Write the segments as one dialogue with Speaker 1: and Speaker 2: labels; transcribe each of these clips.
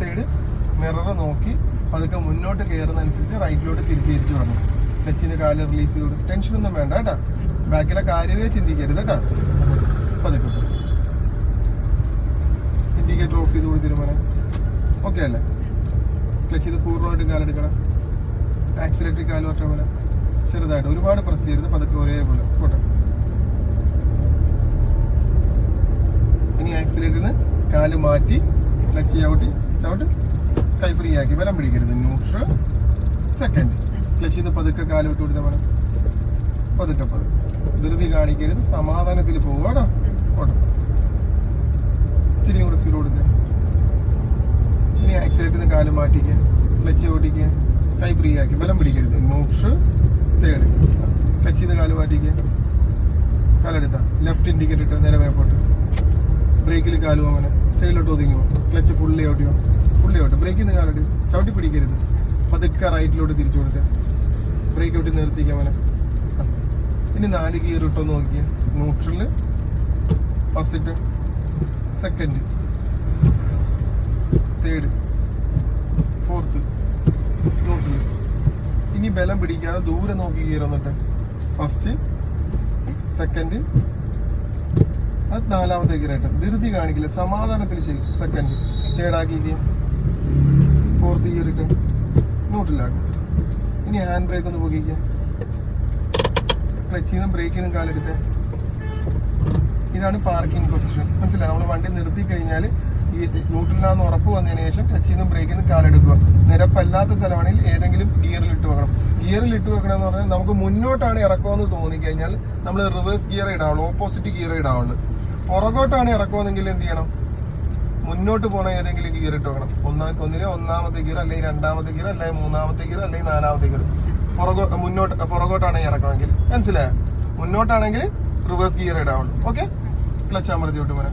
Speaker 1: Side mirror നോക്കി പതുക്കെ മുന്നോട്ട് കയറുന്നതനുസരിച്ച് റൈറ്റിലോട്ട് തിരിച്ച് വരണം. ക്ലച്ചിന് കാൽ റിലീസ് ചെയ്ത് ടെൻഷനൊന്നും വേണ്ട കേട്ടോ. ബാക്കിലെ കാര്യമേ ചിന്തിക്കരുത് കേട്ടോ. പതുക്കെ ഇൻഡിക്കേറ്റർ ഓഫ് ചെയ്ത് കൊടുത്തിരും മോനെ. ഓക്കെ അല്ലേ? ക്ലച്ച് ഇത് പൂർണമായിട്ടും കാലെടുക്കണം ആക്സിലേറ്റർ കാൽ ഒറ്റ പോലെ ചെറുതായിട്ട് ഒരുപാട് പ്രസ് ചെയ്യരുത്. പതുക്കെ ഒരേപോലെ. പോട്ടെ. ഇനി ആക്സിലേറ്ററിന് കാൽ മാറ്റി ക്ലച്ച് ചവിട്ടി ചവിട്ട് കൈ ഫ്രീ ആക്കി ബലം പിടിക്കരുത്. ന്യൂട്രൽ സെക്കൻഡ് ക്ലച്ച് ചെയ്ത് പതുക്കെ കാൽ വിട്ട് കൊടുത്താൽ വേണം പതുക്കെ പതുക്കെ. ധൃതി കാണിക്കരുത്. സമാധാനത്തിൽ പോവുക കേട്ടോ. ഓട്ടോ. ഇച്ചിരി കൂടെ സ്പീഡ് കൊടുത്ത് ഇനി ആക്സിലേറ്ററിന് കാൽ മാറ്റിക്കുക ക്ലച്ച് ഓടിക്കുക കൈ ഫ്രീ ആക്കി. ബലം പിടിക്കരുത്. ന്യൂട്രൽ തേർഡ് ക്ലച്ച് ചെയ്ത് കാൽ മാറ്റിക്കുക കാലെടുത്ത. ലെഫ്റ്റ് ഇൻഡിക്കേറ്റർ ഇട്ട് നേരെ വേപ്പോട്ട് ബ്രേക്കിൽ കാലും അങ്ങനെ സൈഡിലോട്ട് ഒതുങ്ങുമോ ക്ലച്ച് ഫുള്ളി ഔട്ടിയോ ഫുള്ളി ഔട്ട് ബ്രേക്കിൽ നിന്ന് കാലിട്ട് ചവിട്ടി പിടിക്കരുത്. പതുക്കെ റൈറ്റിലോട്ട് തിരിച്ചു കൊടുത്തേ. ബ്രേക്ക് ഔട്ടി നിർത്തിക്കാം അവനെ ഇനി നാല് ഗിയർ ഇട്ടോ നോക്കിയ. Neutral first second third fourth neutral ഇനി ബലം പിടിക്കാതെ ദൂരെ നോക്കി ഗിയർ വന്നിട്ട് ഫസ്റ്റ് സെക്കൻഡ് അത് നാലാമത്തെ ഗിയറായിട്ട് ധൃതി കാണിക്കില്ല. സമാധാനത്തിൽ ചെയ്യും സെക്കൻഡ് തേർഡ് ആക്കിക്കുക ഫോർത്ത് ഗിയർ ഇട്ട്. നോട്ടിലാക്കും ഇനി ഹാൻഡ് ബ്രേക്ക് ഒന്ന് പൊക്കിക്കുക ക്ലച്ചിൽ നിന്നും ബ്രേക്കിൽ കാലെടുത്ത്. ഇതാണ് പാർക്കിംഗ് പൊസിഷൻ മനസ്സിലായി? നമ്മൾ വണ്ടി നിർത്തി കഴിഞ്ഞാൽ ഈ ന്യൂട്രലാന്ന് ഉറപ്പ് വന്നതിന് ശേഷം ക്ലച്ചിൽ നിന്നും ബ്രേക്കിൽ നിന്നും കാലെടുക്കുക. നിരപ്പല്ലാത്ത സ്ഥലമാണെങ്കിൽ ഏതെങ്കിലും ഗിയറിൽ ഇട്ട് വെക്കണം. ഗിയറിൽ ഇട്ട് വെക്കണം എന്ന് പറഞ്ഞാൽ നമുക്ക് മുന്നോട്ടാണ് ഇറക്കമെന്ന് തോന്നിക്കഴിഞ്ഞാൽ നമ്മൾ റിവേഴ്സ് ഗിയർ ഇടാവുള്ളൂ ഓപ്പോസിറ്റ് ഗിയർ ഇടാവുള്ളൂ. പുറകോട്ടാണ് ഇറക്കുമെന്നെങ്കിൽ എന്ത് ചെയ്യണം? മുന്നോട്ട് പോണ ഏതെങ്കിലും ഗിയർ ഇട്ട് വെക്കണം. ഒന്നാം ഒന്നിലെ ഒന്നാമത്തെ ഗിയർ അല്ലെങ്കിൽ രണ്ടാമത്തെ ഗിയർ അല്ലെങ്കിൽ മൂന്നാമത്തെ ഗിയർ അല്ലെങ്കിൽ നാലാമത്തെ ഗിയർ പുറകോ മുന്നോട്ട് പുറകോട്ടാണ് ഇറക്കണമെങ്കിൽ. മനസ്സിലായോ? മുന്നോട്ടാണെങ്കിൽ റിവേഴ്സ് ഗിയർ ഇടാവുള്ളൂ. ഓക്കെ ക്ലച്ച് അമർത്തി വിട്ട് പോരാ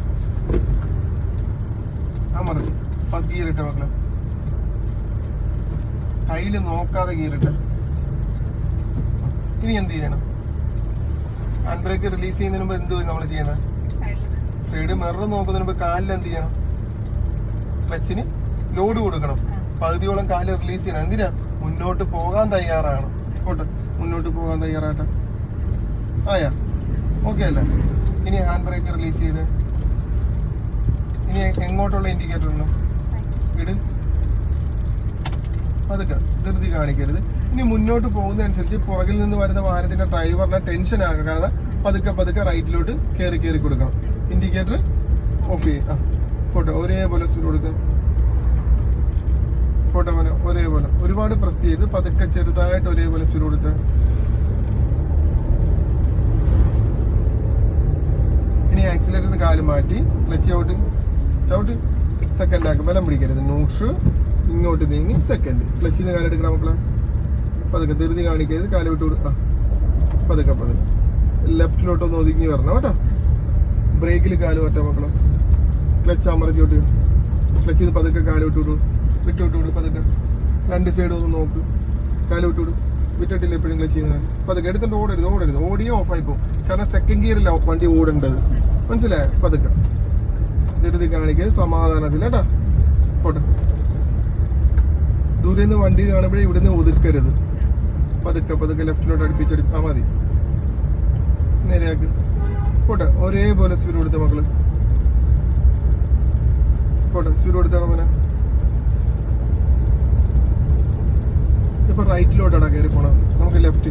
Speaker 1: അമർത്തി ഫസ്റ്റ് ഗിയർ ഇട്ട മക്കളെ. കയ്യിൽ നോക്കാതെ ഗിയർ ഇട്ട. ഇനി എന്ത് ചെയ്യണം? ഹാൻഡ് ബ്രേക്ക് റിലീസ് ചെയ്യുന്നതിന് മുമ്പ് എന്ത് നമ്മൾ ചെയ്യുന്നത് സൈഡ് മിറർ നോക്കുന്നതിന് കാലിൽ എന്ത് ചെയ്യണം? ക്ലച്ചിന് ലോഡ് കൊടുക്കണം. പകുതിയോളം കാൽ റിലീസ് ചെയ്യണം. എന്തിനാ? മുന്നോട്ട് പോകാൻ തയ്യാറാണ്. പോട്ടെ. മുന്നോട്ട് പോകാൻ തയ്യാറാട്ടെ ആയാ. ഓക്കെ അല്ലേ? ഇനി ഹാൻഡ് ബ്രേക്ക് റിലീസ് ചെയ്ത്. ഇനി എങ്ങോട്ടുള്ള ഇൻഡിക്കേറ്റർ ഉണ്ടോ ഇട്. പതുക്കെ. ധൃതി കാണിക്കരുത്. ഇനി മുന്നോട്ട് പോകുന്നതനുസരിച്ച് പുറകിൽ നിന്ന് വരുന്ന വാഹനത്തിന്റെ ഡ്രൈവറിനെ ടെൻഷൻ ആകാതെ പതുക്കെ പതുക്കെ റൈറ്റിലോട്ട് കയറി കയറി കൊടുക്കണം. ഇൻഡിക്കേറ്റർ ഓഫ് ചെയ്യുക ആ. പോട്ടെ ഒരേപോലെ സ്പീഡ് കൊടുത്ത്. പോട്ടെ പോലെ ഒരേപോലെ. ഒരുപാട് പ്രസ് ചെയ്ത് പതുക്കെ ചെറുതായിട്ട് ഒരേപോലെ സ്പീഡ് കൊടുത്ത്. ഇനി ആക്സിലേറ്ററിന് കാൽ മാറ്റി ക്ലച്ച് ഔട്ട് ചവിട്ട്. സെക്കൻഡ് ആക്കി ബലം പിടിക്കരുത്. നൂഷ് ഇങ്ങോട്ട് നീങ്ങി സെക്കൻഡ് ക്ലച്ച് നിന്ന് കാലെടുക്കണം മക്കളെ. പതുക്കെ ധൃതി കാണിക്കരുത്. കാൽ വിട്ട് കൊടുക്കുക പതുക്കെ പതുക്കെ. ലെഫ്റ്റിലോട്ടൊന്ന് ഒതുങ്ങി വരണം കേട്ടോ. ബ്രേക്കിൽ കാൽ പറ്റ മക്കളെ. ക്ലച്ച് അമർത്തി ക്ലച്ച് ചെയ്ത് പതുക്കെ കാൽ വിട്ടുവിടും വിടൂ. വിട്ട് വിട്ട് വിടും പതുക്കെ. രണ്ട് സൈഡും ഒന്ന് നോക്ക്. കാൽ വിട്ടു വിടും. വിട്ടിട്ടില്ല എപ്പോഴും ക്ലച്ച് ചെയ്യുന്നത് പതുക്കെ. എടുത്തിട്ട് ഓടരുത് ഓടരുത്. ഓടിയോ ഓഫായി പോകും. കാരണം സെക്കൻഡ് ഗിയറില്ല വണ്ടി ഓടേണ്ടത്. മനസ്സിലായ? പതുക്കെ. ധൃതി കാണിക്കരുത് സമാധാനത്തിൽ കേട്ടാ. പോട്ടെ. ദൂരെ നിന്ന് വണ്ടി കാണുമ്പോഴേ ഇവിടുന്ന് ഒതുക്കരുത്. പതുക്കെ പതുക്കെ ലെഫ്റ്റിലോട്ട് അടുപ്പിച്ചെടുക്കും ആ മതി. നേരെയാക്ക്. പോട്ടെ ഒരേപോലെ സ്പീഡ് കൊടുത്ത മക്കൾ. പോട്ടെ സ്പീഡ് കൊടുത്താൽ മോനെ ഇപ്പൊ റൈറ്റിലോട്ടാണ് കയറി പോണം. നമുക്ക് ലെഫ്റ്റ്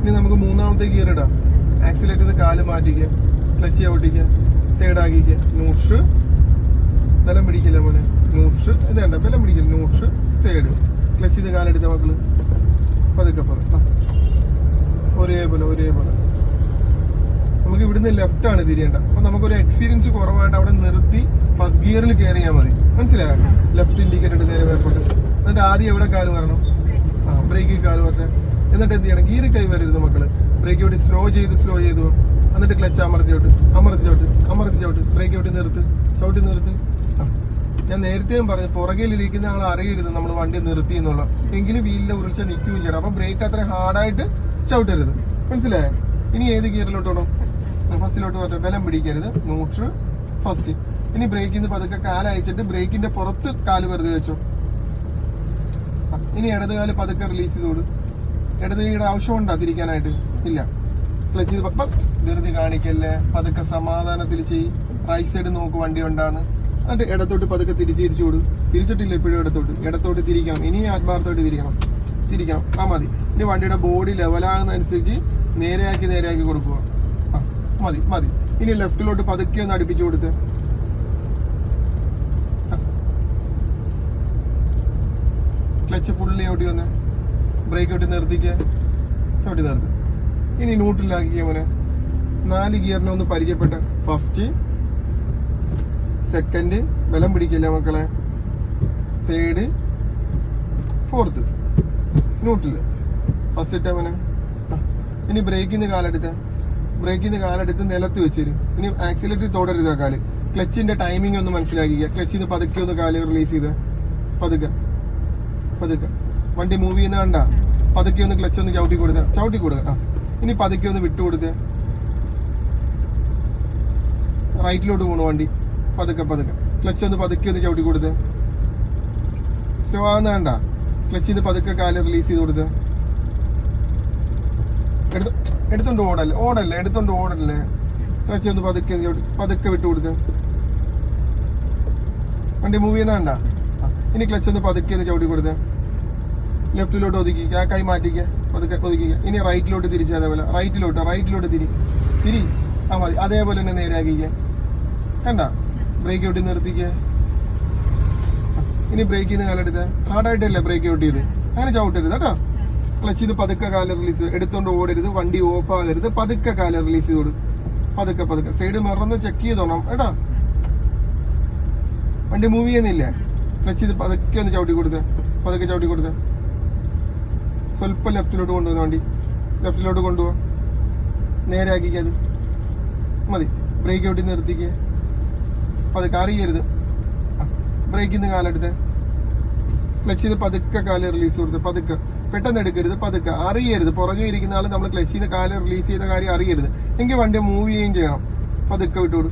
Speaker 1: ഇനി നമുക്ക് മൂന്നാമത്തെ ഗിയർ ഇടാം. ആക്സിലേറ്റ് ചെയ്ത് കാൽ മാറ്റിക്കുക ക്ലച്ച് ചവിട്ടിക്കുക തേർഡ് ആക്കിക്കുക ന്യൂട്രൽ ബലം പിടിക്കില്ല മോനെ? ന്യൂട്രൽ ഇത് വേണ്ട ബലം പിടിക്കില്ല? ന്യൂട്രൽ തേർഡ് ക്ലച്ച് ചെയ്ത് കാലെടുത്ത മക്കൾ. പതുക്കെ പറ. ഒരേപോലെ ഒരേപോലെ നമുക്ക് ഇവിടുന്ന് ലെഫ്റ്റ് ആണ് തിരിയേണ്ട അപ്പൊ നമുക്കൊരു എക്സ്പീരിയൻസ് കുറവായിട്ട് അവിടെ നിർത്തി ഫസ്റ്റ് ഗിയറിൽ കയറിയാൽ മതി. മനസ്സിലായോ? ലെഫ്റ്റ് ഇൻഡിക്കേറ്റർ നേരെ വേർപ്പോട്ട് എന്നിട്ട് ആദ്യം എവിടെ കാൽ വരണം? ആ ബ്രേക്കിൽ കാൽ വരട്ടെ എന്നിട്ട് എന്ത് ചെയ്യണം? ഗിയർ കൈ വരരുത് മക്കൾ. ബ്രേക്ക് ഔട്ട് സ്ലോ ചെയ്ത് സ്ലോ ചെയ്തു. എന്നിട്ട് ക്ലച്ച് അമർത്തി ചോട്ട് അമർത്തി ചോട്ട് ബ്രേക്ക് ഔട്ട് നിർത്ത് ചവിട്ടി നിർത്ത്. ഞാൻ നേരത്തെയും പറഞ്ഞു പുറകിലിരിക്കുന്ന ആൾ അറിയരുത് നമ്മൾ വണ്ടി നിർത്തി എന്നുള്ള എങ്കിലും വീലിലെ ഉരുൾച്ച നിൽക്കുകയും ചെയ്യണം. അപ്പൊ ബ്രേക്ക് അത്ര ഹാർഡായിട്ട് ചവിട്ടരുത്. മനസ്സിലായോ? ഇനി ഏത് ഗിയറിലോട്ട് ഫസ്റ്റിലോട്ട് പറ്റും ബലം പിടിക്കരുത്. ന്യൂട്രൽ ഫസ്റ്റ് ഇനി ബ്രേക്കിൽ നിന്ന് പതുക്കെ കാൽ അയച്ചിട്ട് ബ്രേക്കിന്റെ പുറത്ത് കാൽ വെറുതെ വെച്ചോ. ഇനി ഇടത് കാൽ പതുക്കെ റിലീസ് ചെയ്തോട് ഇടത് കൈയുടെ ആവശ്യമുണ്ടോ തിരിക്കാനായിട്ട്? ഇല്ല. ക്ലച്ച് ചെയ്ത് ധൃതി കാണിക്കല്ലേ? പതുക്കെ സമാധാനത്തിൽ ചെയ്യും. റൈറ്റ് സൈഡ് നോക്ക് വണ്ടി ഉണ്ടാന്ന്. എന്നിട്ട് ഇടത്തോട്ട് പതുക്കെ തിരിച്ച് തിരിച്ചു കൊടു തിരിച്ചിട്ടില്ല എപ്പോഴും ഇടത്തോട്ട്. ഇടത്തോട്ട് തിരിക്കണം. ഇനി ആത്മാർത്ഥമായിട്ട് തിരിക്കണം. തിരിക്കണം ആ മതി. ഇനി വണ്ടിയുടെ ബോഡി ലെവലാകുന്നതനുസരിച്ച് നേരെയാക്കി നേരെയാക്കി കൊടുക്കുക. ആ മതി മതി. ഇനി ലെഫ്റ്റിലോട്ട് പതുക്കെ ഒന്ന് അടുപ്പിച്ചു കൊടുത്ത്. ക്ലച്ച് ഫുള്ളി ഔട്ടി വന്ന് ബ്രേക്ക് ഔട്ടി നിർത്തിക്കുക ചവിട്ടി നിർത്തി. ഇനി ന്യൂട്രലാക്കിയ മോനെ. നാല് ഗിയറിനെ ഒന്ന് പരിചയപ്പെട്ട. ഫസ്റ്റ് സെക്കൻഡ് ബലം പിടിക്കില്ല മക്കളെ? തേർഡ് ഫോർത്ത് ന്യൂട്രൽ ഫസ്റ്റ് ഇട്ട അവനെ? ഇനി ബ്രേക്കിന് ബ്രേക്കിൽ നിന്ന് കാലെടുത്ത് നിലത്ത് വെച്ചേര്. ഇനി ആക്സിലേറ്റർ തോടരുത് കാൽ. ക്ലച്ചിന്റെ ടൈമിംഗ് ഒന്ന് മനസ്സിലാക്കിക്കുക ക്ലച്ചിൽ നിന്ന് പതുക്കെ ഒന്ന് കാൽ റിലീസ് ചെയ്ത്. പതുക്കെ. പതുക്കെ. വണ്ടി മൂവ് ചെയ്യുന്ന കണ്ട? പതുക്കെ ഒന്ന് ക്ലച്ച് ഒന്ന് ചവിട്ടി കൊടുത്ത. ചവിട്ടി കൊടുക്കുക ആ. ഇനി പതുക്കെ ഒന്ന് വിട്ടു കൊടുത്ത്. റൈറ്റിലോട്ട് പോണു വണ്ടി. പതുക്കെ പതുക്കെ. ക്ലച്ച് ഒന്ന് പതുക്കെ ഒന്ന് ചവിട്ടി കൊടുത്ത്. സ്ലോ ആവുന്ന കണ്ട? ക്ലച്ച് ചെയ്ത് പതുക്കെ കാൽ റിലീസ് ചെയ്ത് കൊടുത്ത്. എടുത്ത് എടുത്തോണ്ട് ഓടല്ലേ? ഓടല്ലേ? എടുത്തോണ്ട് ഓടല്ലേ? ക്ലച്ച് ഒന്ന് പതുക്കെ പതുക്കെ വിട്ടു കൊടുത്ത്. വണ്ടി മൂവ് ചെയ്യുന്ന കണ്ട? ഇനി ക്ലച്ച് ഒന്ന് പതുക്കെ ഒന്ന് ചവിട്ടി കൊടുത്ത്. ലെഫ്റ്റിലോട്ട് ഒതുക്കിക്കുക കൈ മാറ്റിക്കുക പതുക്കെ ഒതുക്കിക്കുക ഇനി റൈറ്റിലോട്ട് തിരിച്ച് അതേപോലെ. റൈറ്റിലോട്ട് റൈറ്റിലോട്ട് തിരി. തിരി. ആ മതി. അതേപോലെ തന്നെ നേരാക്കിക്കുക കണ്ട? ബ്രേക്ക് ഔട്ടി നിർത്തിക്കുക ഇനി ബ്രേക്ക് ചെയ്ത് കാലെടുത്ത് ഹാർഡായിട്ടല്ലേ ബ്രേക്ക് ഔട്ട് ചെയ്ത്? അങ്ങനെ ചവിട്ടരുത് കേട്ടോ. ക്ലച്ച് ചെയ്ത് പതുക്കെ കാല റിലീസ് എടുത്തോണ്ട് ഓടരുത്. വണ്ടി ഓഫ് ആകരുത്. പതുക്കെ കാല റിലീസ് ചെയ്തോട് പതുക്കെ പതുക്കെ. സൈഡ് മറന്ന് ചെക്ക് ചെയ്തോണം കേട്ടോ. വണ്ടി മൂവ് ചെയ്യുന്നില്ലേ? ക്ലച്ച് ചെയ്ത് പതുക്കെ ഒന്ന് ചവിട്ടി കൊടുത്ത്. പതുക്കെ ചവിട്ടി കൊടുത്ത്. സ്വല്പം ലെഫ്റ്റിലോട്ട് കൊണ്ടുവന്ന വണ്ടി. ലെഫ്റ്റിലോട്ട് കൊണ്ടുപോ നേരെ ആക്കിക്കത് മതി. ബ്രേക്ക് ഔട്ടി നിർത്തിക്കുക അത് അറിയരുത്. ബ്രേക്കിൽ നിന്ന് കാലെടുത്ത് ക്ലച്ച് ചെയ്ത് പതുക്കെ കാൽ റിലീസ് കൊടുത്ത് പതുക്കെ. പെട്ടെന്ന് എടുക്കരുത് പതുക്കെ. അറിയരുത്. പുറകെ ഇരിക്കുന്ന ആൾ നമ്മൾ ക്ലച്ച് ചെയ്ത് കാൽ റിലീസ് ചെയ്ത കാര്യം അറിയരുത്. എങ്കിൽ വണ്ടി മൂവ് ചെയ്യുകയും ചെയ്യണം. പതുക്കെ വിട്ടോട്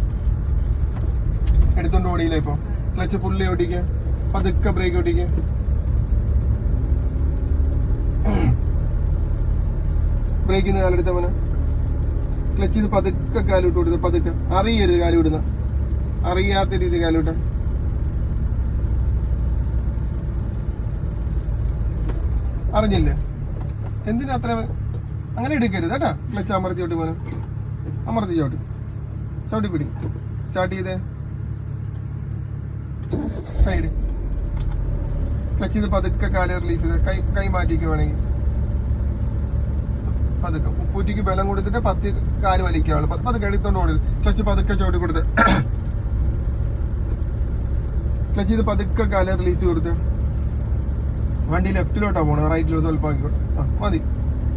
Speaker 1: എടുത്തോണ്ട് ഓടിയില്ല ഇപ്പൊ? ക്ലച്ച് ഫുള്ളി ഓടിക്കുക പതുക്കെ ബ്രേക്ക് ഓടിക്കുക ബ്രേക്കിൽ നിന്ന് ക്ലച്ച് ചെയ്ത് പതുക്കെ കാലിട്ട് കൊടുത്ത് പതുക്കെ. അറിയരുത് കാലിവിടുന്ന അറിയാത്ത രീതി കാലിവിട്ട അറിഞ്ഞില്ലേ? എന്തിനാ അത്ര അങ്ങനെ എടുക്കരുത് കേട്ടാ. ക്ലച്ച് അമർത്തി ചോട്ടി പോലെ അമർത്തി ചോട്ടി ചവിട്ടി. പിടി. സ്റ്റാർട്ട് ചെയ്തേ. കൈയിട് ക്ലച്ച് ചെയ്ത് പതുക്കെ കാൽ റിലീസ് ചെയ്ത്. കൈ കൈ മാറ്റിക്ക് വേണമെങ്കിൽ. പതുക്കെ. ഉപ്പൂറ്റിക്ക് ബലം കൊടുത്തിട്ട് പത്ത് കാൽ വലിക്കാവുള്ളൂ പത്ത് പതുക്കെ എടുത്തോണ്ട് ഓടരുത് ക്ലച്ച് പതുക്കെ ചവിട്ടി കൊടുത്ത്. ക്ലച്ച് ചെയ്ത് പതുക്കെ കാൽ റിലീസ് കൊടുത്ത്. വണ്ടി ലെഫ്റ്റിലോട്ടാ പോണത് റൈറ്റിലോട്ട് സ്വല്പം ആക്കിക്കോട്ടെ ആ മതി.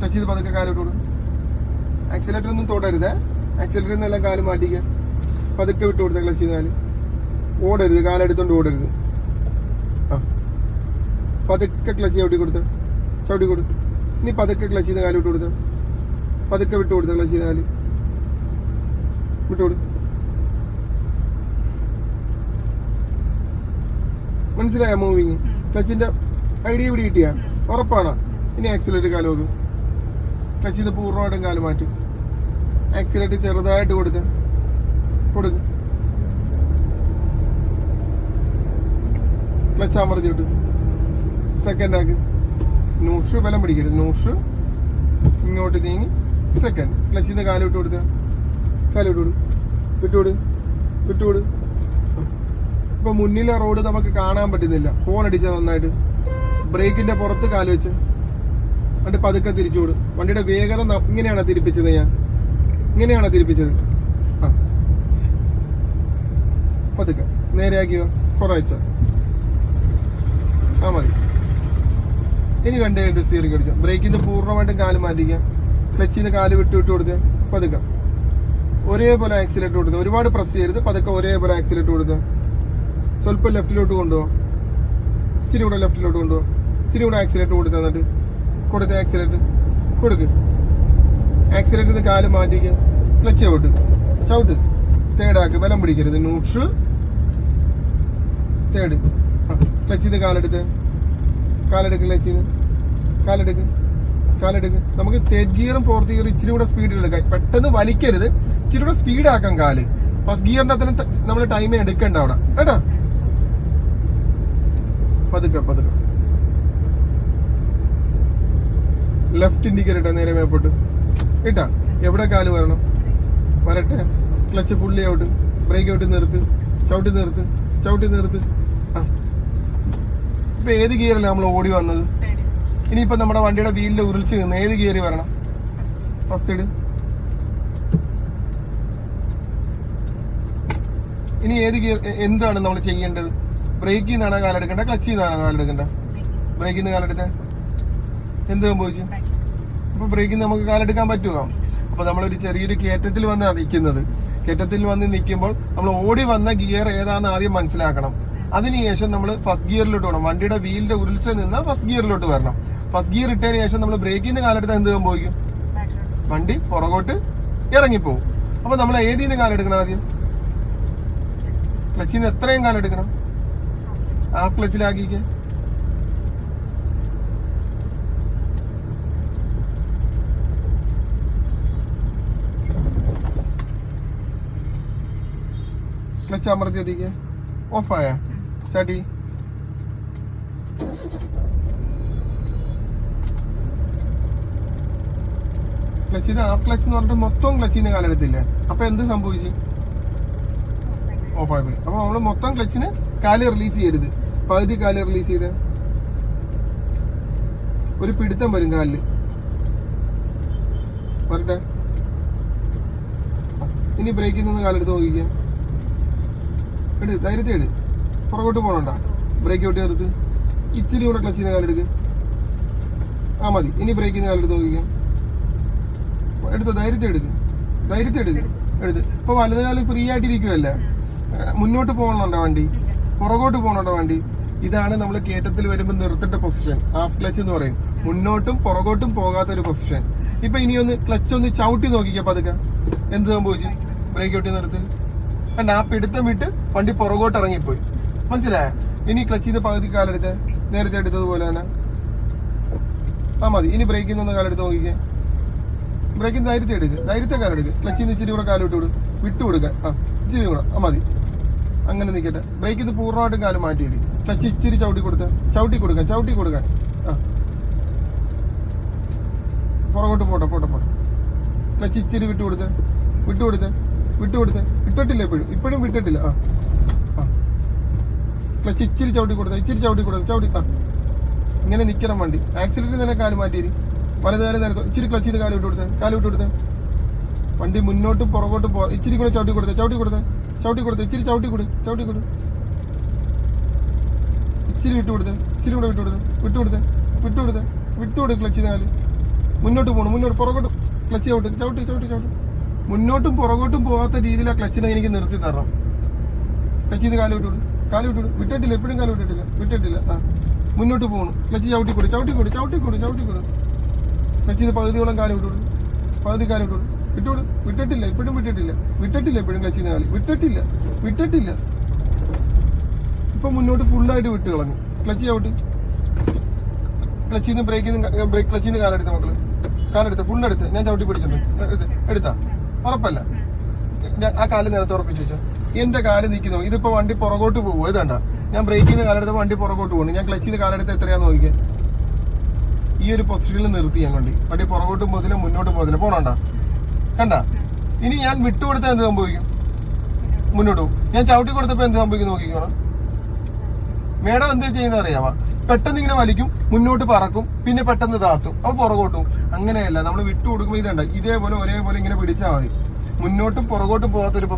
Speaker 1: ടച്ച് ചെയ്ത് പതുക്കെ കാലോട്ട് കൊടുക്കും ആക്സിലേറ്റർ ഒന്നും തൊടരുത്. ആക്സിലേറ്ററിൽ നിന്നെല്ലാം കാൽ മാറ്റിക്കുക പതുക്കെ വിട്ട് കൊടുത്ത ക്ലച്ച് ചെയ്താൽ ഓടരുത് കാലെടുത്തോണ്ട് ഓടരുത്. ആ. പതുക്കെ ക്ലച്ച് ചവിട്ടി കൊടുത്ത്. ചവിട്ടി കൊടുത്ത് ഇനി പതുക്കെ ക്ലച്ച് ചെയ്ത് കാൽ വിട്ട് കൊടുത്ത്. പതുക്കെ വിട്ട് കൊടുത്ത ക്ലച്ച് ചെയ്താൽ വിട്ടു വിട്ട് മനസ്സിലായ മൂവിങ് ക്ലച്ചിന്റെ ഐഡിയ ഇവിടെ കിട്ടിയ? ഉറപ്പാണ്. ഇനി ആക്സിലേറ്റ് കാൽ നോക്കും ടച്ച് ചെയ്ത് പൂർണമായിട്ടും കാൽ മാറ്റും. ആക്സിലേറ്റ് ചെറുതായിട്ട് കൊടുത്ത് കൊടുക്കും. ക്ലച്ച് അമർത്തി വിട്ടു. സെക്കൻഡ് ആക്ക്. നൂഷ് ബലം പിടിക്കരുത്. നൂഷ് ഇങ്ങോട്ട് നീങ്ങി. സെക്കൻഡ് ക്ലച്ച് ചെയ്ത് കാൽ വിട്ട് കൊടുത്ത് കാൽ വിട്ടുകൊടു വിട്ടുകൊടു വിട്ടുകൊടു ഇപ്പൊ മുന്നിലെ റോഡ് നമുക്ക് കാണാൻ പറ്റുന്നില്ല. ഹോൺ അടിച്ച നന്നായിട്ട്. ബ്രേക്കിന്റെ പുറത്ത് കാൽ വെച്ച്. വണ്ടി പതുക്കെ തിരിച്ചു വിടും. വണ്ടിയുടെ വേഗത ഇങ്ങനെയാണ് തിരിപ്പിച്ചത് ഞാൻ. ഇങ്ങനെയാണ് തിരിപ്പിച്ചത്. പതുക്കെ. നേരെയാക്കിയോ? കുറച്ച. ആ മതി. ഇനി രണ്ടേ രണ്ട് സ്റ്റിയറിംഗ് അടിക്കാം ബ്രേക്കിൽ നിന്ന് പൂർണമായിട്ടും കാൽ മാറ്റിക്കാം. ക്ലച്ചിൽ നിന്ന് കാൽ വിട്ട് വിട്ട് കൊടുത്ത്. പതുക്കെ. ഒരേപോലെ ആക്സിലേറ്റ് കൊടുത്ത്. ഒരുപാട് പ്രസ് ചെയ്യരുത്. പതുക്കെ ഒരേപോലെ ആക്സിലേറ്റ് കൊടുത്ത്. സ്വല്പം ലെഫ്റ്റിലോട്ട് കൊണ്ടുപോകാം. ഇച്ചിരി കൂടെ ലെഫ്റ്റിലോട്ട് കൊണ്ടുപോകും ഇച്ചിരി കൂടെ ആക്സിലേറ്റ് കൊടുത്ത് തന്നിട്ട്. കൊടുത്ത് ആക്സിലേറ്റ് കൊടുക്ക്. ആക്സിലേറ്റ് നിന്ന് കാൽ മാറ്റിക്ക്. ക്ലച്ച് ചവിട്ട്. ചവിട്ട് തേടാക്ക് ബലം പിടിക്കരുത്. ന്യൂട്രൽ തേർഡ് ക്ലച്ച് ചെയ്ത് കാലെടുത്ത് കാലെടുക്ക് ക്ലച്ച് ചെയ്ത്. കാലെടുക്ക്. കാലെടുക്ക്. നമുക്ക് തേർഡ് ഗിയറും ഫോർത്ത് ഗിയറും ഇച്ചിരി കൂടെ സ്പീഡിൽ എടുക്കാം. പെട്ടെന്ന് വലിക്കരുത്. ഇച്ചിരി കൂടെ സ്പീഡാക്കാം കാൽ. ഫസ്റ്റ് ഗിയറിന്റെ അത്രയും നമ്മൾ ടൈം എടുക്കേണ്ട അവിടെ. കേട്ടാ? പതുക്കെ പതുക്കെ. ലെഫ്റ്റ് ഇൻഡിക്കേറ്റർ നേരെ മേപ്പോട്ട് ഇട്ടാ? എവിടെ കാൽ വരണം? വരട്ടെ. ക്ലച്ച് പുള്ളി ഔട്ട് ബ്രേക്ക് ഔട്ട് നിർത്ത്. ചവിട്ടി നിർത്ത്. ചവിട്ടി നിർത്ത്. ആ. ഇപ്പൊ ഏത് ഗിയറിലാണ് നമ്മൾ ഓടി വന്നത്? ഇനിയിപ്പോ നമ്മുടെ വണ്ടിയുടെ വീലിന്റെ ഉരുളിച്ച് നിന്ന് ഏത് ഗിയറിൽ വരണം? ഫസ്റ്റ് ഇട്. ഇനി ഏത് ഗിയർ എന്താണ് നമ്മൾ ചെയ്യേണ്ടത്? ബ്രേക്കിൽ നിന്നാണ് കാലെടുക്കണ്ട? ക്ലച്ചിൽ നിന്നാണ് കാലെടുക്കണ്ട? ബ്രേക്കിൽ നിന്ന് കാലെടുത്തേ? എന്ത് സംഭവിച്ചു? അപ്പൊ ബ്രേക്കിൽ നമുക്ക് കാലെടുക്കാൻ പറ്റുമോ? അപ്പൊ നമ്മളൊരു ചെറിയൊരു കയറ്റത്തിൽ വന്നാ നിൽക്കുന്നത്. കയറ്റത്തിൽ വന്ന് നിൽക്കുമ്പോൾ നമ്മൾ ഓടി വന്ന ഗിയർ ഏതാണെന്ന് ആദ്യം മനസ്സിലാക്കണം. അതിനുശേഷം നമ്മൾ ഫസ്റ്റ് ഗിയറിലോട്ട് പോകണം. വണ്ടിയുടെ വീലിന്റെ ഉരുൾച്ച നിന്ന് ഫസ്റ്റ് ഗിയറിലോട്ട് വരണം. ഫസ്റ്റ് ഗിയർ ഇട്ടതിന് ശേഷം നമ്മൾ ബ്രേക്കിൽ നിന്ന് കാലെടുത്താൽ എന്ത് സംഭവിക്കും? വണ്ടി പുറകോട്ട് ഇറങ്ങിപ്പോകും. അപ്പൊ നമ്മൾ ഏതിൽ കാലെടുക്കണം ആദ്യം? ക്ലച്ചിൽ നിന്ന് എത്രയും കാലെടുക്കണം? ആ ക്ലച്ചിലാക്കിക്ക്. ക്ലച്ച് അമർത്തി ഒട്ടിക്ക് ഓഫായ? സ്റ്റാർട്ട് ക്ലച്ചിന് ഹാഫ് ക്ലച്ച് എന്ന് പറഞ്ഞിട്ട് മൊത്തം ക്ലച്ചിന് കാലെടുത്തില്ലേ? അപ്പൊ എന്ത് സംഭവിച്ചു? ഓഫായി പോയി. അപ്പൊ നമ്മൾ മൊത്തം ക്ലച്ചിന് കാൽ റിലീസ് ചെയ്യരുത്. പകുതി കാൽ റിലീസ് ചെയ്ത്. ഒരു പിടുത്തം വരും കാലിൽ. വരട്ടെ ഇനി ബ്രേക്കിൽ നിന്ന് കാലെടുത്ത് നോക്കിക്കാം. എട് ധൈര്യത്തെ എട്. പുറകോട്ട് പോകണണ്ട ബ്രേക്ക് ഔട്ട് ചേർത്ത് ഇച്ചിരി കൂടെ ക്ലച്ച് ചെയ്യുന്ന കാലെടുക്ക്. ആ മതി. ഇനി ബ്രേക്കിൽ നിന്ന് കാലെടുത്ത് നോക്കിക്കാം. എടുത്തോ ധൈര്യത്തെ എടുക്ക്. ധൈര്യത്തെ എടുക്ക്. എടുത്ത്. ഇപ്പൊ വലതുകാലം ഫ്രീ ആയിട്ടിരിക്കുവല്ലേ? ഏഹ് മുന്നോട്ട് പോകണുണ്ടോ വണ്ടി? പുറകോട്ട് പോകണുണ്ടോ വണ്ടി? ഇതാണ് നമ്മൾ കേറ്റത്തിൽ വരുമ്പോൾ നിർത്തേണ്ട പൊസിഷൻ ഹാഫ് ക്ലച്ച് എന്ന് പറയും. മുന്നോട്ടും പുറകോട്ടും പോകാത്ത ഒരു പൊസിഷൻ ഇപ്പൊ ഇനി ഒന്ന് ക്ലച്ച് ഒന്ന് ചവിട്ടി നോക്കിക്കാം പതുക്കെ. എന്ത് സംഭവിച്ചു? ബ്രേക്ക് ഔട്ടി നിർത്ത് കണ്ട? ആ പിടുത്തം വിട്ട് വണ്ടി പുറകോട്ട് ഇറങ്ങിപ്പോയി. മനസ്സിലായ? ഇനി ക്ലച്ച് ചെയ്ത് പകുതി കാലെടുത്ത്. നേരത്തെ എടുത്തതുപോലെ തന്നെ. ആ മതി. ഇനി ബ്രേക്കിൽ നിന്ന് കാലെടുത്ത് നോക്കിക്കേ. ബ്രേക്കിൽ ധൈര്യത്തെ എടുക്കുക ധൈര്യത്തെ കാലെടുക്ക്. ക്ലച്ചിൽ നിന്ന് ഇച്ചിരി കൂടെ കാലോട്ട് വിടും. വിട്ടു കൊടുക്കുക ആ ഇച്ചിരി കൂടെ. ആ മതി. അങ്ങനെ നിൽക്കട്ടെ ബ്രേക്കിൽ നിന്ന് പൂർണമായിട്ടും കാലം മാറ്റിയില്ല? ക്ലച്ച് ഇച്ചിരി ചവിട്ടി കൊടുത്ത് ചവിട്ടി കൊടുക്കാൻ ചവിട്ടി കൊടുക്കാൻ ആ. പുറകോട്ട് പോട്ടെ പോട്ടെ പോട്ടെ. ക്ലച്ച് ഇച്ചിരി വിട്ടു കൊടുത്ത്. വിട്ടു കൊടുത്ത്. വിട്ടു കൊടുത്ത്. വിട്ടിട്ടില്ല ഇപ്പോഴും. ഇപ്പോഴും വിട്ടിട്ടില്ല. ആ. ക്ലച്ച് ഇച്ചിരി ചവിട്ടി കൊടുത്ത. ഇച്ചിരി ചവിട്ടി കൊടുത്ത. ചവിട്ടി ആ. ഇങ്ങനെ നിൽക്കണം വണ്ടി. ആക്സിഡന്റ് നേരെ കാൽ മാറ്റിയിരി വലത് കാലം നേരത്തെ ഇച്ചിരി ക്ലച്ച് ചെയ്ത് കാൽ വിട്ടു കൊടുത്തേ. കാൽ വിട്ടു കൊടുത്തേ. വണ്ടി മുന്നോട്ട് പുറകോട്ടും പോ ഇച്ചിരി കൂടെ ചവിട്ടി കൊടുത്തേ. ചവിട്ടി കൊടുത്തേ. ചവിട്ടി കൊടുത്തേ. ഇച്ചിരി ചവിട്ടി കൊടു ചവിട്ടി കൊടു ഇച്ചിരി വിട്ടു കൊടുത്ത് ഇച്ചിരി കൂടെ വിട്ടു കൊടുത്ത് വിട്ടു കൊടുത്ത് വിട്ടു കൊടുത്ത് വിട്ടു കൊടുത്ത് ക്ലച്ച് ചെയ്താൽ മുന്നോട്ട് പോകണം മുന്നോട്ട് പുറകോട്ട്. ക്ലച്ച് ചവിട്ട് ചവിട്ട് ചവിട്ട് ചവിട്ട്. മുന്നോട്ടും പുറകോട്ടും പോകാത്ത രീതിയിൽ ആ ക്ലച്ചിനെ എനിക്ക് നിർത്തി തരണം. ക്ലച്ച് ചെയ്ത് കാൽ വിട്ടു കാൽ വിട്ടു വിട്ടിട്ടില്ല എപ്പോഴും കാൽ വിട്ടിട്ടില്ല വിട്ടിട്ടില്ല. ആ. മുന്നോട്ട് പോകണം ക്ലച്ച് ചവിട്ടി കൊടു ചവിട്ടി കൊടു ചവിട്ടി കൊടു ചവിട്ടി കൊടു ക്ലച്ച് ചെയ്ത് പകുതിയോളം കാൽ വിട്ടു പകുതി കാൽ വിട്ടു വിട്ടുകൊടു വിട്ടിട്ടില്ല എപ്പോഴും വിട്ടിട്ടില്ല. വിട്ടിട്ടില്ല എപ്പോഴും ക്ലച്ച് ചെയ്ത് കാൽ. വിട്ടിട്ടില്ല വിട്ടിട്ടില്ല. ഇപ്പൊ മുന്നോട്ട് ഫുള്ളായിട്ട് വിട്ട് കളഞ്ഞു. ക്ലച്ച് ചവിട്ട്. ക്ലച്ചിൽ നിന്ന് ബ്രേക്കിൽ നിന്ന് ബ്രേക്ക് ക്ലച്ചിൽ നിന്ന് കാലെടുത്ത് മക്കൾ. കാലെടുത്ത് ഫുൾ എടുത്ത്. ഞാൻ ചവിട്ടി പിടിച്ചിട്ടുണ്ട് എടുത്ത്. ഉറപ്പല്ല. ആ കാൽ നേരത്തെ ഉറപ്പിച്ചു വെച്ചോ. എന്റെ കാൽ നിൽക്കുന്നു ഇതിപ്പോ വണ്ടി പുറകോട്ട് പോകും ഇതണ്ട ഞാൻ ബ്രേക്കിൽ നിന്ന് കാലെടുത്ത് വണ്ടി പുറകോട്ട് പോകുന്നു ഞാൻ ക്ലച്ചിൽ നിന്ന് കാലെടുത്ത് എത്രയാന്ന് നോക്കിക്കേ. ഈ ഒരു പൊസിഷനിൽ നിർത്തി ഞാൻ വണ്ടി. വണ്ടി പുറകോട്ടും പോകത്തില്ല മുന്നോട്ടും പോകത്തില്ല. പോണണ്ട കണ്ട? ഇനി ഞാൻ വിട്ടുകൊടുത്താൽ എന്ത് സംഭവിക്കും? മുന്നോട്ട് ഞാൻ ചവിട്ടി കൊടുത്തപ്പോ എന്ത് സംഭവിക്കും നോക്കിക്കോണം. മേഡം എന്താ ചെയ്യുന്നത് അറിയാമോ പെട്ടെന്ന് ഇങ്ങനെ വലിക്കും മുന്നോട്ട് പറക്കും പിന്നെ പെട്ടെന്ന് താത്തും. അപ്പൊ പുറകോട്ടും. അങ്ങനെയല്ല നമ്മൾ വിട്ടു കൊടുക്കുമ്പോൾ ഇതണ്ട. ഇതേപോലെ ഒരേപോലെ ഇങ്ങനെ പിടിച്ചാൽ മതി. മുന്നോട്ടും പുറകോട്ടും പോകാത്ത ഒരു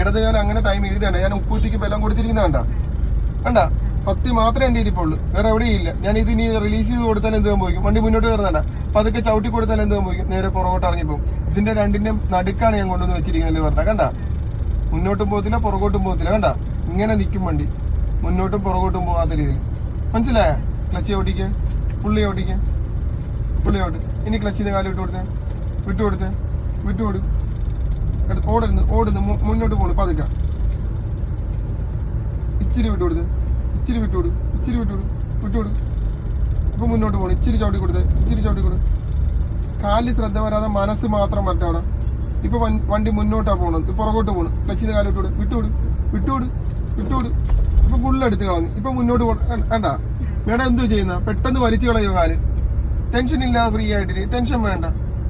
Speaker 1: ഇടത് കാലം അങ്ങനെ ടൈം എഴുതിയാണ് ഞാൻ ഉപ്പൂറ്റിക്ക് ബലം കൊടുത്തിരിക്കുന്ന വേണ്ട വേണ്ട പത്തി മാത്രമേ എന്റെ ഇരിപ്പുള്ളൂ. വേറെ എവിടെയും ഇല്ല. ഞാൻ ഇത് ഇനി റിലീസ് ചെയ്ത് കൊടുത്താൽ എന്ത് സംഭവിക്കും? വണ്ടി മുന്നോട്ട് കയറുന്നതല്ല പതുക്കെ ചവിട്ടി കൊടുത്താൽ എന്ത് സംഭവിക്കും? നേരെ പുറകോട്ട് ഇറങ്ങിപ്പോകും. ഇതിന്റെ രണ്ടിന്റെ നടുക്കാണ് ഞാൻ കൊണ്ടുവന്ന് വെച്ചിരിക്കുന്നത് പറഞ്ഞ. കണ്ട? മുന്നോട്ടും പോകത്തില്ല പുറകോട്ടും പോകത്തില്ല. കണ്ട? ഇങ്ങനെ നിൽക്കും വണ്ടി. മുന്നോട്ടും പുറകോട്ടും പോകാത്ത രീതിയിൽ. മനസ്സിലായ? ക്ലച്ച് ഓടിക്കുക പുള്ളി ഓടിക്കുക പുള്ളി ഓട്ട്. ഇനി ക്ലച്ച് ചെയ്ത് കാലം വിട്ട് കൊടുത്തേ വിട്ടു കൊടുത്തേ വിട്ടു കൊടു ഓടരുന്ന് ഓടുന്നു മുന്നോട്ട് പോണു. പതുക്കെ. ഇച്ചിരി വിട്ടു കൊടുത്തേ ഇച്ചിരി വിട്ടു കൊടു ഇച്ചിരി വിട്ടു കൊടു വിട്ടു കൊടു ഇപ്പൊ മുന്നോട്ട് പോകണം ഇച്ചിരി ചവിട്ടി കൊടുത്തേ. ഇച്ചിരി ചവിട്ടി കൊടു. കാലിൽ ശ്രദ്ധ വരാതെ മനസ്സ് മാത്രം മറ്റേ ഇപ്പൊ വണ്ടി മുന്നോട്ടാ പോകണം പുറകോട്ട് പോകണം ക്ലച്ചിന് കാലം വിട്ട് കൊടു. വിട്ട് വിട്ടുവിട് ഇപ്പൊ ഫുള്ള് എടുത്ത് കളഞ്ഞു. ഇപ്പൊ മുന്നോട്ട് വേണ്ട. മേഡം എന്തോ ചെയ്യുന്ന? പെട്ടെന്ന് വലിച്ചു കളയോ കാൽ? ടെൻഷൻ ഇല്ലാതെ ഫ്രീ ആയിട്ട് ടെൻഷൻ വേണ്ട.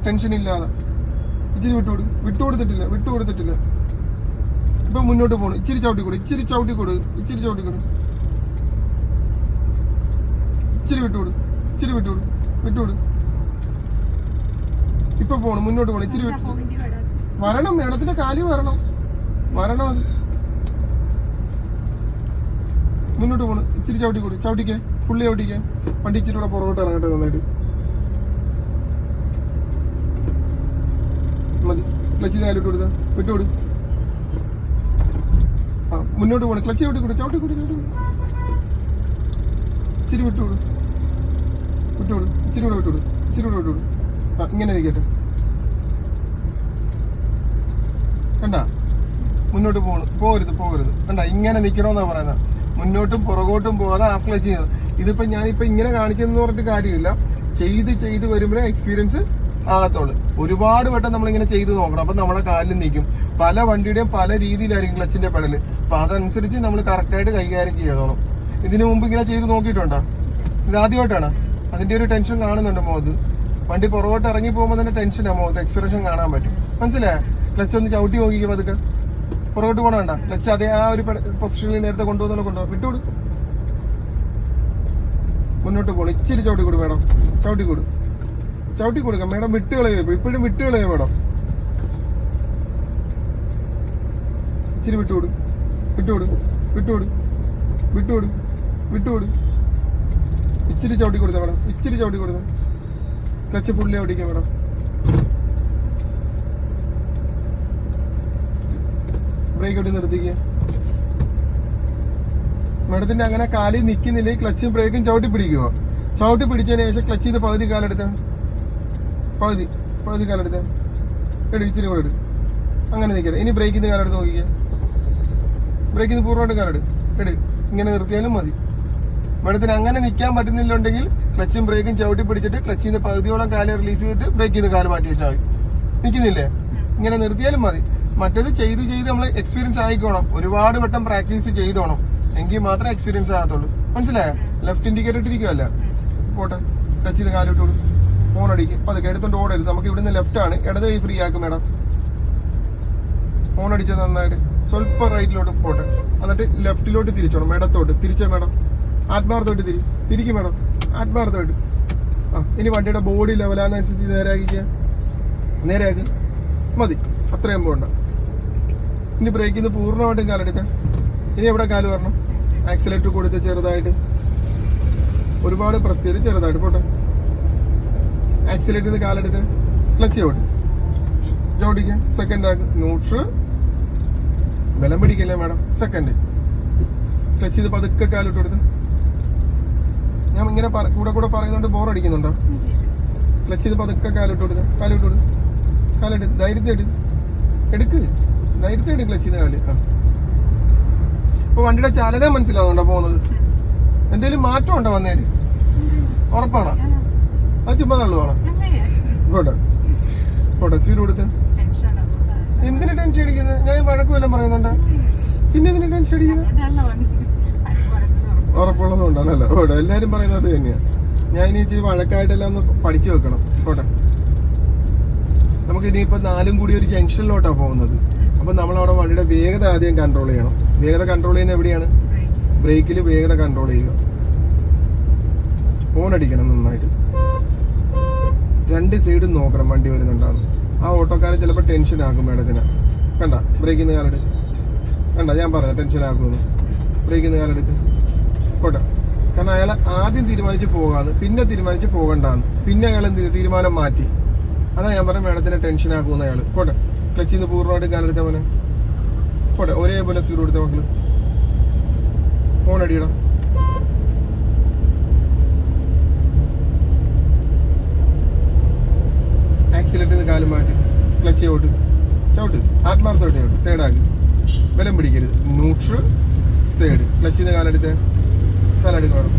Speaker 1: ടെൻഷൻ ഇല്ലാതെ. ഇച്ചിരി വിട്ടുകൊടു വിട്ടുകൊടുത്തിട്ടില്ല വിട്ടുകൊടുത്തിട്ടില്ല ഇപ്പൊ മുന്നോട്ട് പോകണം ഇച്ചിരി ചവിട്ടിക്കൊടു ഇച്ചിരി ചവിട്ടിക്കൊടു ഇച്ചിരി ചവിട്ടിക്കൊടു ഇച്ചിരി വിട്ടുകൊടു ഇച്ചിരി വിട്ടുകൊടു വിട്ടുകൊടു ഇപ്പൊ പോണം. മുന്നോട്ട് പോണു. ഇച്ചിരി വിട്ടു വരണം. മേഡത്തിന്റെ കാലി വരണം. വരണം അത്. മുന്നോട്ട് പോകണം ഇച്ചിരി ചവിട്ടി കൂടി. ചവിട്ടിക്കേ. ഫുള്ളി ചവിട്ടിക്കേ. വണ്ടി ഇച്ചിരി കൂടെ പുറകോട്ട് ഇറങ്ങട്ടെ നന്നായിട്ട്. മതി. ക്ലച്ച് കാലിട്ട് കൊടുത്ത വിട്ടുകൊടു ആ മുന്നോട്ട് പോകണം ക്ലച്ച് ചവിട്ടി കൂടി. ചവിട്ടി കൂടി ചവിട്ടി ഇച്ചിരി വിട്ടുകൊടു വിട്ടുകൊടു ഇച്ചിരി കൂടെ വിട്ടുകൊടു ഇച്ചിരി കൂടെ വിട്ടുകൊടു ആ ഇങ്ങനെ നിൽക്കട്ടെ. കണ്ട? മുന്നോട്ട് പോകണം പോകരുത് പോകരുത്. കണ്ട? ഇങ്ങനെ നിൽക്കണമെന്നാ പറയുന്നത് മുന്നോട്ടും പുറകോട്ടും പോകാതെ ആപ്ലൈ ചെയ്യുന്നത്. ഇതിപ്പോ ഞാനിപ്പോ ഇങ്ങനെ കാണിച്ചെന്ന് പറഞ്ഞിട്ട് കാര്യമില്ല. ചെയ്ത് ചെയ്ത് വരുമ്പോഴേ എക്സ്പീരിയൻസ് ആകത്തുള്ളൂ. ഒരുപാട് വട്ടം നമ്മളിങ്ങനെ ചെയ്ത് നോക്കണം. അപ്പൊ നമ്മുടെ കാലിൽ നിൽക്കും പല വണ്ടിയുടെയും പല രീതിയിലായിരിക്കും ക്ലച്ചിന്റെ പെടൽ അപ്പൊ അതനുസരിച്ച് നമ്മൾ കറക്റ്റായിട്ട് കൈകാര്യം ചെയ്യണം ഇതിനു മുമ്പ് ഇങ്ങനെ ചെയ്ത് നോക്കിയിട്ടുണ്ടോ? ഇത് ആദ്യമായിട്ടാണ്? അതിന്റെ ഒരു ടെൻഷൻ കാണുന്നുണ്ട് മോത് വണ്ടി പുറകോട്ട് ഇറങ്ങി പോകുമ്പോൾ തന്നെ ടെൻഷനാണ് മോത് എക്സ്പ്രഷൻ കാണാൻ പറ്റും. മനസ്സിലായോ? ക്ലച്ച് ഒന്ന് ചവിട്ടി നോക്കിക്കുമ്പോൾ പതുക്കെ. പുറകോട്ട് പോകണം വേണ്ട ക്ലച്ച് അതേ ആ ഒരു പൊസിഷനിൽ നേരത്തെ കൊണ്ടുപോകുന്ന കൊണ്ടുപോകാം വിട്ടുകൊടു മുന്നോട്ട് പോകണം ഇച്ചിരി ചവിട്ടി കൊടു മേഡം. ചവിട്ടി കൊടു ചവിട്ടി കൊടുക്കാം മേഡം വിട്ട് കളയോ ഇപ്പോഴും വിട്ട് കളയോ മേഡം. ഇച്ചിരി വിട്ടുകൊടു വിട്ടുകൊടു വിട്ടുകൊടു വിട്ടുകൊടു വിട്ടുകൊടു ഇച്ചിരി ചവിട്ടി കൊടുത്ത മേഡം. ഇച്ചിരി ചവിട്ടി കൊടുത്ത ക്ലച്ച് പുള്ളി ഓടിക്കാം മേഡം. ബ്രേക്ക് ഇട്ട് നിർത്തിക്കുക മേഡത്തിന്റെ അങ്ങനെ കാലിൽ നിൽക്കുന്നില്ല ക്ലച്ചും ബ്രേക്കും ചവിട്ടി പിടിക്കുവോ? ചവിട്ടി പിടിച്ചതിന് ശേഷം ക്ലച്ച് ചെയ്ത് പകുതി കാലെടുത്ത. പകുതി പകുതി കാലെടുത്ത. എടു ഇച്ചിരി കൂടെ എടു അങ്ങനെ നിൽക്കട്ടെ ഇനി ബ്രേക്കിൽ നിന്ന് കാലെടുത്ത് നോക്കിക്കുക ബ്രേക്കിൽ നിന്ന് പൂർണമായിട്ട് കാലെടു. എടു ഇങ്ങനെ നിർത്തിയാലും മതി. മേഡത്തിന് അങ്ങനെ നിൽക്കാൻ പറ്റുന്നില്ലുണ്ടെങ്കിൽ ക്ലച്ചും ബ്രേക്കും ചവിട്ടി പിടിച്ചിട്ട് ക്ലച്ചിൽ നിന്ന് പകുതിയോളം കാൽ റിലീസ് ചെയ്തിട്ട് ബ്രേക്കിൽ നിന്ന് കാൽ മാറ്റി വെച്ചാൽ മതി. നിൽക്കുന്നില്ലേ ഇങ്ങനെ നിർത്തിയാലും മതി. മറ്റേത് ചെയ്ത് ചെയ്ത് നമ്മൾ എക്സ്പീരിയൻസ് ആയിക്കോണം. ഒരുപാട് വട്ടം പ്രാക്ടീസ് ചെയ്തോണം എങ്കിൽ മാത്രമേ എക്സ്പീരിയൻസ് ആകത്തുള്ളൂ. മനസ്സിലായോ? ലെഫ്റ്റ് ഇൻഡിക്കേറ്റർ ഇട്ടിരിക്കുമല്ല പോട്ടെ. ടച്ച് ചെയ്ത് കാലിട്ടോളൂ ഫോൺ അടിക്കും. പതുക്കെ എടുത്തോണ്ട് ഓടരുത്. നമുക്ക് ഇവിടുന്ന് ലെഫ്റ്റ് ആണ്. ഇടത് കൈ ഫ്രീ ആക്കും മേഡം. ഫോൺ അടിച്ചത് നന്നായിട്ട്. സ്വല്പം റൈറ്റിലോട്ട് പോട്ടെ. എന്നിട്ട് ലെഫ്റ്റിലോട്ട് തിരിച്ചോണം. മേഡത്തോട്ട്. തിരിച്ചോ മേഡം? ആത്മാർത്ഥമായിട്ട് തിരി. തിരിക്കും മേഡം. ആത്മാർത്ഥമായിട്ട്. ആ ഇനി വണ്ടിയുടെ ബോഡി ലെവലാന്നനുസരിച്ച് നേരെ നേരെയാക്കി മതി. അത്രയും പോകണ്ട ഇനി ബ്രേക്കിൽ നിന്ന് പൂർണമായിട്ടും കാലെടുക്കാം ഇനി എവിടെ കാൽ വരണം? ആക്സിലേറ്റർ കൊടുത്ത് ചെറുതായിട്ട്. ഒരുപാട് പ്രസ് ചെയ്ത് ചെറുതായിട്ട് പോട്ടെ. ആക്സിലേറ്റർ കാലെടുത്ത് ക്ലച്ച് ചവിട്ട് ചോട്ടിക്കാം സെക്കൻഡ് ആക്ക്. ന്യൂട്രൽ ബലം പിടിക്കില്ലേ മാഡം സെക്കൻഡ് ക്ലച്ച് ചെയ്ത് പതുക്കെ കാലിട്ട് കൊടുത്ത് ഞാൻ ഇങ്ങനെ കൂടെ കൂടെ പറയുന്നുണ്ട് ബോർ അടിക്കുന്നുണ്ടോ? ക്ലച്ച് ചെയ്ത് പതുക്കെ കാലിട്ട് കൊടുത്ത് കാലിട്ട് കൊടുത്ത് കാലിട്ട് ധൈര്യത്തെ എടുക്ക് എടുക്ക്. ധൈര്യത്തെ എടു ക്ലച്ച് കാൽ. ഇപ്പൊ വണ്ടിയുടെ ചലനം മനസ്സിലാവുന്നുണ്ടോ പോകുന്നത്? എന്തേലും മാറ്റം ഉണ്ടോ വന്നേര് ഉറപ്പാണോ? അത് ചുമ്മാ തള്ളുവാണോ? കൊടുത്ത് എന്തിനു ടെൻഷൻ അടിക്കുന്നത് ഞാൻ വഴക്ക് വല്ലതും പറയുന്നുണ്ട്? പിന്നെ എന്തിനു ടെൻഷൻ അടിക്കുന്നത് ഉറപ്പുള്ളതുകൊണ്ടാണല്ലോ. ഓടെ എല്ലാരും പറയുന്നത് അത് തന്നെയാ. ഞാൻ ഇനി ഇച്ചിരി വഴക്കായിട്ടെല്ലാം ഒന്ന് പഠിച്ചു വെക്കണം. ഓട്ടെ നമുക്ക് ഇനിയിപ്പോ നാലും കൂടി ഒരു ജംഗ്ഷനിലോട്ടാണ് പോകുന്നത്. അപ്പൊ നമ്മൾ അവിടെ വണ്ടിയുടെ വേഗത ആദ്യം കൺട്രോൾ ചെയ്യണം. വേഗത കൺട്രോൾ ചെയ്യുന്നത് എവിടെയാണ്? ബ്രേക്കിൽ വേഗത കൺട്രോൾ ചെയ്യുക. ഹോൺ അടിക്കണം നന്നായിട്ട്. രണ്ട് സൈഡും നോക്കണം വണ്ടി വരുന്നുണ്ടാകും ആ ഓട്ടോക്കാരൻ ചിലപ്പോൾ ടെൻഷൻ ആക്കും മേഡത്തിന്. കണ്ട ബ്രേക്കിന്ന് കാലെടുത്ത് കണ്ട ഞാൻ പറഞ്ഞ ടെൻഷൻ ആക്കുമെന്ന്. ബ്രേക്കിന്ന് കാലെടുത്ത് പോട്ടെ. കാരണം അയാൾ ആദ്യം തീരുമാനിച്ച് പോകാന്ന് പിന്നെ തീരുമാനിച്ച് പോകണ്ടാന്ന്. പിന്നെ അയാൾ എന്ത്? തീരുമാനം മാറ്റി. അതാ ഞാൻ പറഞ്ഞ മേഡത്തിന് ടെൻഷൻ ആക്കുമെന്ന് അയാൾ പോട്ടെ. ക്ലച്ചിൽ നിന്ന് പൂർണമായിട്ട് കാലെടുത്ത പോലെ പോട്ടെ ഒരേപോലെ സ്പീഡ് കൊടുത്ത മക്കൾ. ഫോൺ അടിയടാ ആക്സിലേറ്റ് നിന്ന് കാലും മാറ്റി. ക്ലച്ച് ചവിട്ട്. ചവിട്ട്. ആത്മാർത്ഥമായിട്ട് ചവിട്ട്. തേടാക്കി ബലം പിടിക്കരുത്. ന്യൂട്രൽ തേർഡ് ക്ലച്ചിൽ നിന്ന് കാലെടുത്ത്. കാലെടുക്കണം.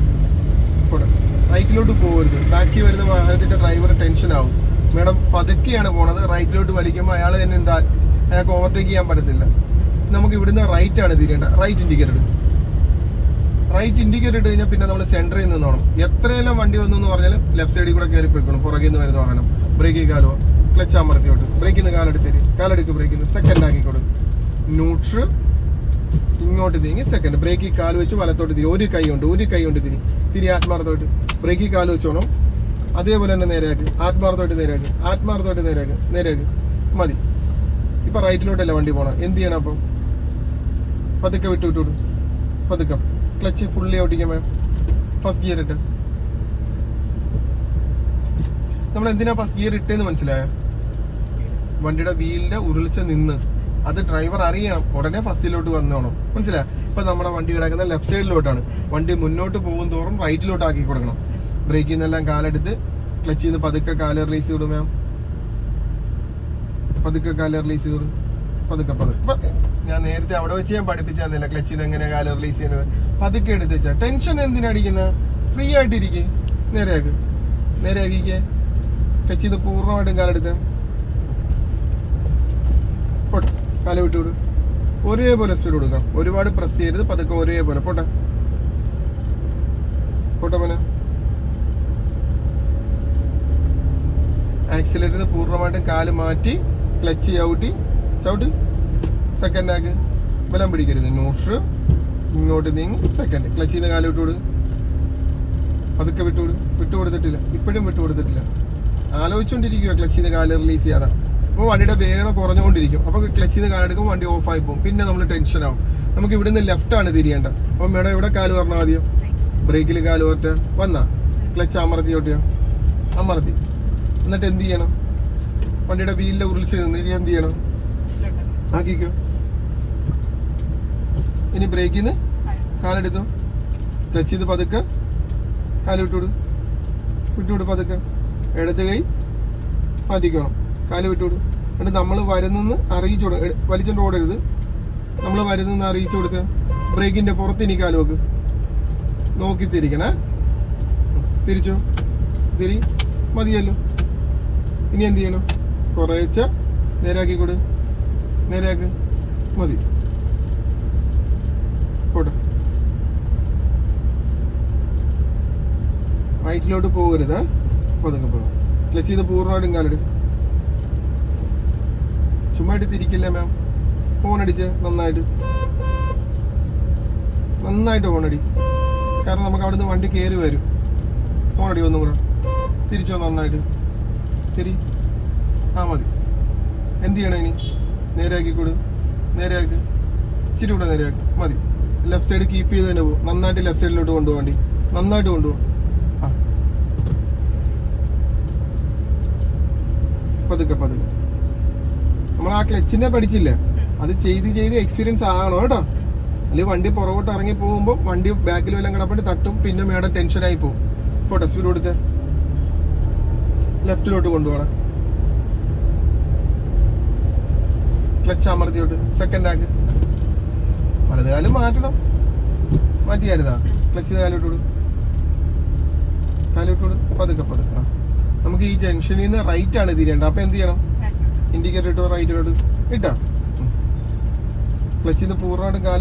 Speaker 1: പോട്ടെ. റൈറ്റിലോട്ട് പോകരുത് ബാക്കി വരുന്ന വാഹനത്തിന്റെ ഡ്രൈവർ ടെൻഷൻ ആവും. മേഡം പതുക്കെയാണ് പോണത്. റൈറ്റിലോട്ട് വലിക്കുമ്പോൾ അയാൾ തന്നെ എന്താ അയാൾക്ക് ഓവർടേക്ക് ചെയ്യാൻ പറ്റത്തില്ല. നമുക്ക് ഇവിടുന്ന് റൈറ്റ് ആണ് തിരിയേണ്ടത്. റൈറ്റ് ഇൻഡിക്കേറ്റർ റൈറ്റ് ഇൻഡിക്കേറ്റർ ഇട്ട് കഴിഞ്ഞാൽ പിന്നെ നമ്മൾ സെന്ററിൽ നിന്ന് വേണം എത്രയെല്ലാം വണ്ടി വന്നു എന്ന് പറഞ്ഞാലും ലെഫ്റ്റ് സൈഡിൽ കൂടെ കയറി പോയിക്കണം. പുറകിൽ നിന്ന് വരുന്ന വാഹനം. ബ്രേക്ക് കാലോ ക്ലച്ച് അമർത്തിയോട്ട് ബ്രേക്കിൽ നിന്ന് കാലെടുത്തേര് കാലെടുക്ക് ബ്രേക്കിൽ നിന്ന് സെക്കൻഡ് ആക്കിക്കോട് ന്യൂട്രൽ ഇങ്ങോട്ട് തിരിങ്ങി സെക്കൻഡ് ബ്രേക്കിൽ കാൽ വെച്ച് വലത്തോട്ട് തിരി. ഒരു കൈ കൊണ്ട് ഒരു കൈ കൊണ്ട് തിരി. തിരി ആത്മാർത്ഥമായിട്ട്. ബ്രേക്കിൽ കാൽ വെച്ചോണം. അതേപോലെ തന്നെ നേരെയാക്ക്. ആത്മാർത്ഥമായിട്ട് നേരെയാക്ക്. ആത്മാർത്ഥമായിട്ട് നേരെയാക്ക്. നേരെയാക്ക്. മതി. ഇപ്പൊ റൈറ്റിലോട്ടല്ല വണ്ടി പോണം? എന്ത് ചെയ്യണം അപ്പം? പതുക്കെ വിട്ടു വിട്ടു വിടും പതുക്കെ. ക്ലച്ച് ഫുള്ളി ഓടിക്കാൻ മാം ഫസ്റ്റ് ഗിയർ ഇട്ട്. നമ്മൾ എന്തിനാ ഫസ്റ്റ് ഗിയർ ഇട്ടേന്ന് മനസ്സിലായോ? വണ്ടിയുടെ വീലിന്റെ ഉരുളിച്ച നിന്ന് അത് ഡ്രൈവർ അറിയണം. ഉടനെ ഫസ്റ്റിലോട്ട് വന്നോണം. മനസ്സിലായോ? ഇപ്പൊ നമ്മുടെ വണ്ടി കിടക്കുന്ന ലെഫ്റ്റ് സൈഡിലോട്ടാണ് വണ്ടി മുന്നോട്ട് പോകും തോറും റൈറ്റിലോട്ട് ആക്കി കൊടുക്കണം. ബ്രേക്കിൽ നിന്നെല്ലാം കാലെടുത്ത് ക്ലച്ചിൽ നിന്ന് പതുക്കെ കാൽ റിലീസ് ചെയ്തു മാം പതുക്കെ കാൽ റിലീസ് ചെയ്തു. പതുക്കെ പതുക്കെ. ഞാൻ നേരത്തെ അവിടെ വെച്ച് ഞാൻ പഠിപ്പിച്ചു തന്നില്ല ക്ലച്ചിൽ നിന്ന് എങ്ങനെ കാൽ റിലീസ് ചെയ്യുന്നത്? പതുക്കെ എടുത്ത് വെച്ചാൽ ടെൻഷൻ എന്തിനടിക്കുന്ന ഫ്രീ ആയിട്ടിരിക്കെ നേരെയാക്ക്. നേരെയാക്കിക്കേ ക്ലച്ചിൽ ചെയ്ത് പൂർണമായിട്ടും കാലെടുത്ത്. പോട്ടെ. കാൽ വിട്ടു വിടും. ഒരേപോലെ സ്പീഡ് കൊടുക്കണം. ഒരുപാട് പ്രസ് ചെയ്യരുത്. പതുക്കെ ഒരേപോലെ. പോട്ടെ. പോട്ടെ മോനെ. ആക്സിലേറ്റർ പൂർണമായിട്ടും കാൽ മാറ്റി ക്ലച്ച് ചവിട്ടി ചവിട്ടി. സെക്കൻഡ് ആക്ക് ബലം പിടിക്കരുത്. നോഷ് ഇങ്ങോട്ട് നീങ്ങി സെക്കൻഡ് ക്ലച്ച് ചെയ്ത് കാൽ വിട്ടുകൊടു പതുക്കെ വിട്ടുകൊടു വിട്ടുകൊടുത്തിട്ടില്ല ഇപ്പോഴും വിട്ടുകൊടുത്തിട്ടില്ല ആലോചിച്ചുകൊണ്ടിരിക്കുക ക്ലച്ച് ചെയ്ത് കാൽ റിലീസ് ചെയ്യാതെ. അപ്പോൾ വണ്ടിയുടെ വേഗത കുറഞ്ഞുകൊണ്ടിരിക്കും. അപ്പോൾ ക്ലച്ച് ചെയ്ത് കാലെടുക്കുമ്പോൾ വണ്ടി ഓഫ് ആയി പോകും. പിന്നെ നമ്മൾ ടെൻഷൻ ആവും. നമുക്ക് ഇവിടുന്ന് ലെഫ്റ്റാണ് തിരിയേണ്ടത്. അപ്പോൾ മേഡം ഇവിടെ കാൽ പറഞ്ഞാൽ മതിയോ? ബ്രേക്കിൽ കാൽ ഓറ്റ വന്നാ. ക്ലച്ച് അമർത്തി ഓട്ടിയോ അമർത്തി. എന്നിട്ട് എന്ത് ചെയ്യണം? വണ്ടിയുടെ വീലിലെ ഉരുളിച്ച് നിന്ന് ഇനി എന്ത് ചെയ്യണം? ആക്കിക്കോ. ഇനി ബ്രേക്കിൽ നിന്ന് കാലെടുത്തു. ടച്ച് ചെയ്ത് പതുക്കെ കാൽ വിട്ടുവിടും വിട്ടുവിടും പതുക്കെ. ഇടത്ത് കൈ മാറ്റിക്കണം. കാൽ വിട്ടുവിടും എന്നിട്ട് നമ്മൾ വരുന്നെന്ന് അറിയിച്ചു കൊടുക്കുക വലിച്ചോണ്ട് ഓടരുത്. നമ്മൾ വരുന്നെന്ന് അറിയിച്ചു കൊടുക്കുക ബ്രേക്കിന്റെ പുറത്ത് ഇനി കാൽ വെക്ക്. നോക്കി തിരിക്കണേ. തിരിച്ചു? തിരി. മതിയല്ലോ. ഇനി എന്ത് ചെയ്യണം? കുറേച്ച നേരാക്കി കൊടു. നേരാക്ക് മതി. പോട്ടെ. റൈറ്റിലോട്ട് പോകരുത് പതുക്കെ പോകാം. ക്ലച്ച് ചെയ്ത് പൂർണമായിട്ടും കാലിടും. ചുമ്മായിട്ട് തിരിക്കില്ല മാം ഫോൺ അടിച്ച് നന്നായിട്ട്. നന്നായിട്ട് ഫോൺ അടി. കാരണം നമുക്ക് അവിടുന്ന് വണ്ടി കയറി വരും. ഫോൺ അടി ഒന്നും കൂടെ. തിരിച്ചോ നന്നായിട്ട്. തിരി ആ മതി. എന്ത് ചെയ്യണം ഇനി? നേരെയാക്കി കൊടു. നേരെയാക്ക്. ഇച്ചിരി കൂടെ നേരെയാക്ക്. മതി. ലെഫ്റ്റ് സൈഡ് കീപ്പ് ചെയ്ത് തന്നെ പോകും നന്നായിട്ട് ലെഫ്റ്റ് സൈഡിലോട്ട് കൊണ്ടുപോകണ്ടി നന്നായിട്ട് കൊണ്ടുപോകും. ആ. പതുക്കെ പതുക്കെ. നമ്മൾ ആ ക്ലച്ചിനെ പഠിച്ചില്ല? അത് ചെയ്ത് ചെയ്ത് എക്സ്പീരിയൻസ് ആകണം കേട്ടോ. അല്ലെങ്കിൽ വണ്ടി പുറകോട്ട് ഇറങ്ങി പോകുമ്പോൾ വണ്ടി ബാക്കിൽ വല്ലതും കിടപ്പിട്ട് തട്ടും പിന്നെ മേടം ടെൻഷനായി പോകും. ഇപ്പോൾ സ്പീഡ് കൊടുത്ത്. ലെഫ്റ്റിലോട്ട് കൊണ്ടുപോകണം. ക്ലച്ച് അമർത്തിയോട്ട്. സെക്കൻഡ് ആക്ക് വലത് കാലം മാറ്റണം. മാറ്റിയായിരുന്നാ ക്ലച്ച് കാലിട്ടോട് കാലിട്ടോട് കാലോട്ട് പതുക്കെ. പതുക്കെ. നമുക്ക് ഈ ജംഗ്ഷനിൽ നിന്ന് റൈറ്റ് ആണ് തിരിയേണ്ടത്. അപ്പൊ എന്ത് ചെയ്യണം? ഇൻഡിക്കേറ്റർ ഇട്ടോ റൈറ്റിലോട്ട് ഇട്ടാ ക്ലച്ചിന്ന് പൂർണമായിട്ടും കാൽ